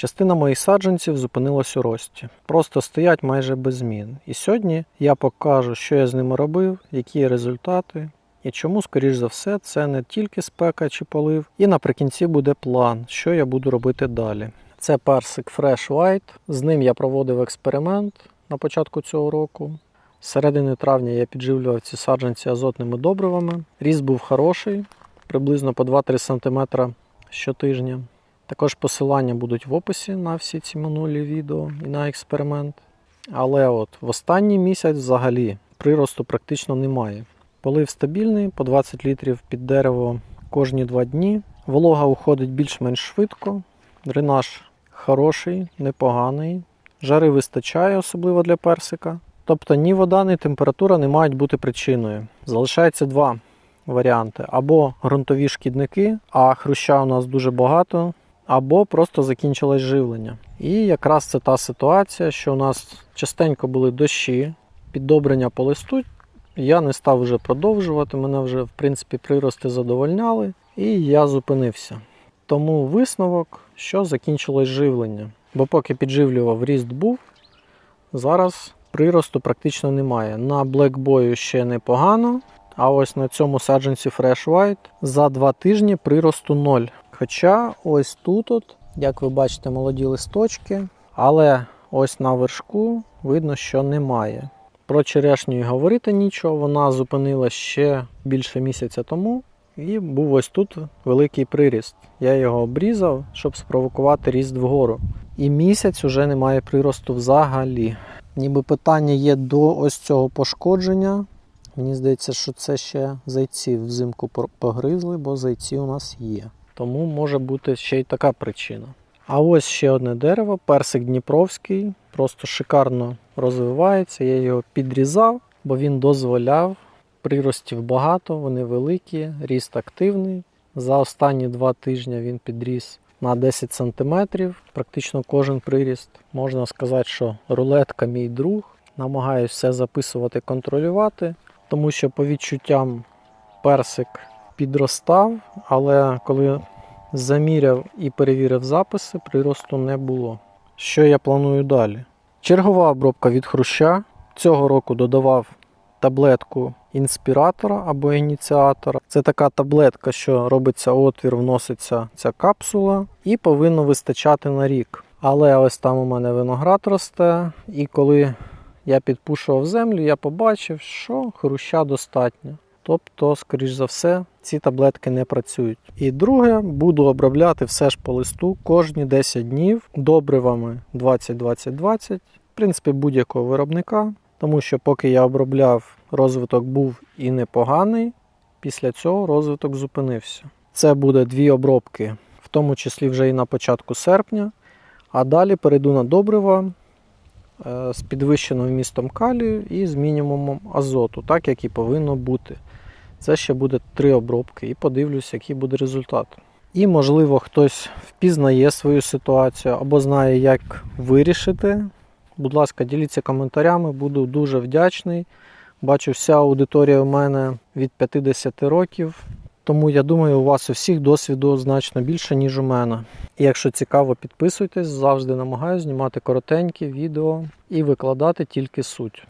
Частина моїх саджанців зупинилась у рості. Просто стоять майже без змін. І сьогодні я покажу, що я з ними робив, які результати. І чому, скоріш за все, це не тільки спека чи полив. І наприкінці буде план, що я буду робити далі. Це персик Fresh White. З ним я проводив експеримент на початку цього року. З середини травня я підживлював ці саджанці азотними добривами. Ріст був хороший, приблизно по 2-3 см щотижня. Також посилання будуть в описі на всі ці минулі відео і на експеримент. Але от в останній місяць взагалі приросту практично немає. Полив стабільний по 20 літрів під дерево кожні 2 дні. Волога уходить більш-менш швидко. Дренаж хороший, непоганий. Жари вистачає, особливо для персика. Тобто ні вода, ні температура не мають бути причиною. Залишається два варіанти: або ґрунтові шкідники, а хруща у нас дуже багато, або просто закінчилось живлення. І якраз це та ситуація, що у нас частенько були дощі, піддобрення по листу. Я не став вже продовжувати, мене вже в принципі прирости задовольняли, і я зупинився. Тому висновок, що закінчилось живлення. Бо поки підживлював, ріст був, зараз приросту практично немає. На блекбою ще непогано, а ось на цьому саджанці Fresh White за два тижні приросту 0. Хоча ось тут, от, як ви бачите, молоді листочки, але ось на вершку видно, що немає. Про черешню і говорити нічого, вона зупинилась ще більше місяця тому. І був ось тут великий приріст. Я його обрізав, щоб спровокувати ріст вгору. І місяць уже немає приросту взагалі. Ніби питання є до ось цього пошкодження. Мені здається, що це ще зайці взимку погризли, бо зайці у нас є. Тому може бути ще й така причина. А ось ще одне дерево, персик Дніпровський, просто шикарно розвивається. Я його підрізав, бо він дозволяв. Приростів багато, вони великі, ріст активний. За останні два тижні він підріс на 10 см. Практично кожен приріст. Можна сказати, що рулетка мій друг. Намагаюся все записувати, контролювати, тому що по відчуттям персик підростав, але коли заміряв і перевірив записи, приросту не було. Що я планую далі? Чергова обробка від хруща. Цього року додавав таблетку інспіратора або ініціатора. Це така таблетка, що робиться отвір, вноситься ця капсула, і повинно вистачати на рік. Але ось там у мене виноград росте, і коли я підпушував землю, я побачив, що хруща достатньо. Тобто, скоріш за все, ці таблетки не працюють. І друге, буду обробляти все ж по листу кожні 10 днів добривами 20-20-20, в принципі, будь-якого виробника. Тому що поки я обробляв, розвиток був і непоганий. Після цього розвиток зупинився. Це буде дві обробки, в тому числі вже і на початку серпня. А далі перейду на добрива е, з підвищеним вмістом калію і з мінімумом азоту, так як і повинно бути. Це ще буде три обробки і подивлюсь, який буде результат. І, можливо, хтось впізнає свою ситуацію або знає, як вирішити. Будь ласка, діліться коментарями, буду дуже вдячний. Бачу, вся аудиторія у мене від 50 років. Тому я думаю, у вас у всіх досвіду значно більше, ніж у мене. І якщо цікаво, підписуйтесь, завжди намагаюся знімати коротенькі відео і викладати тільки суть.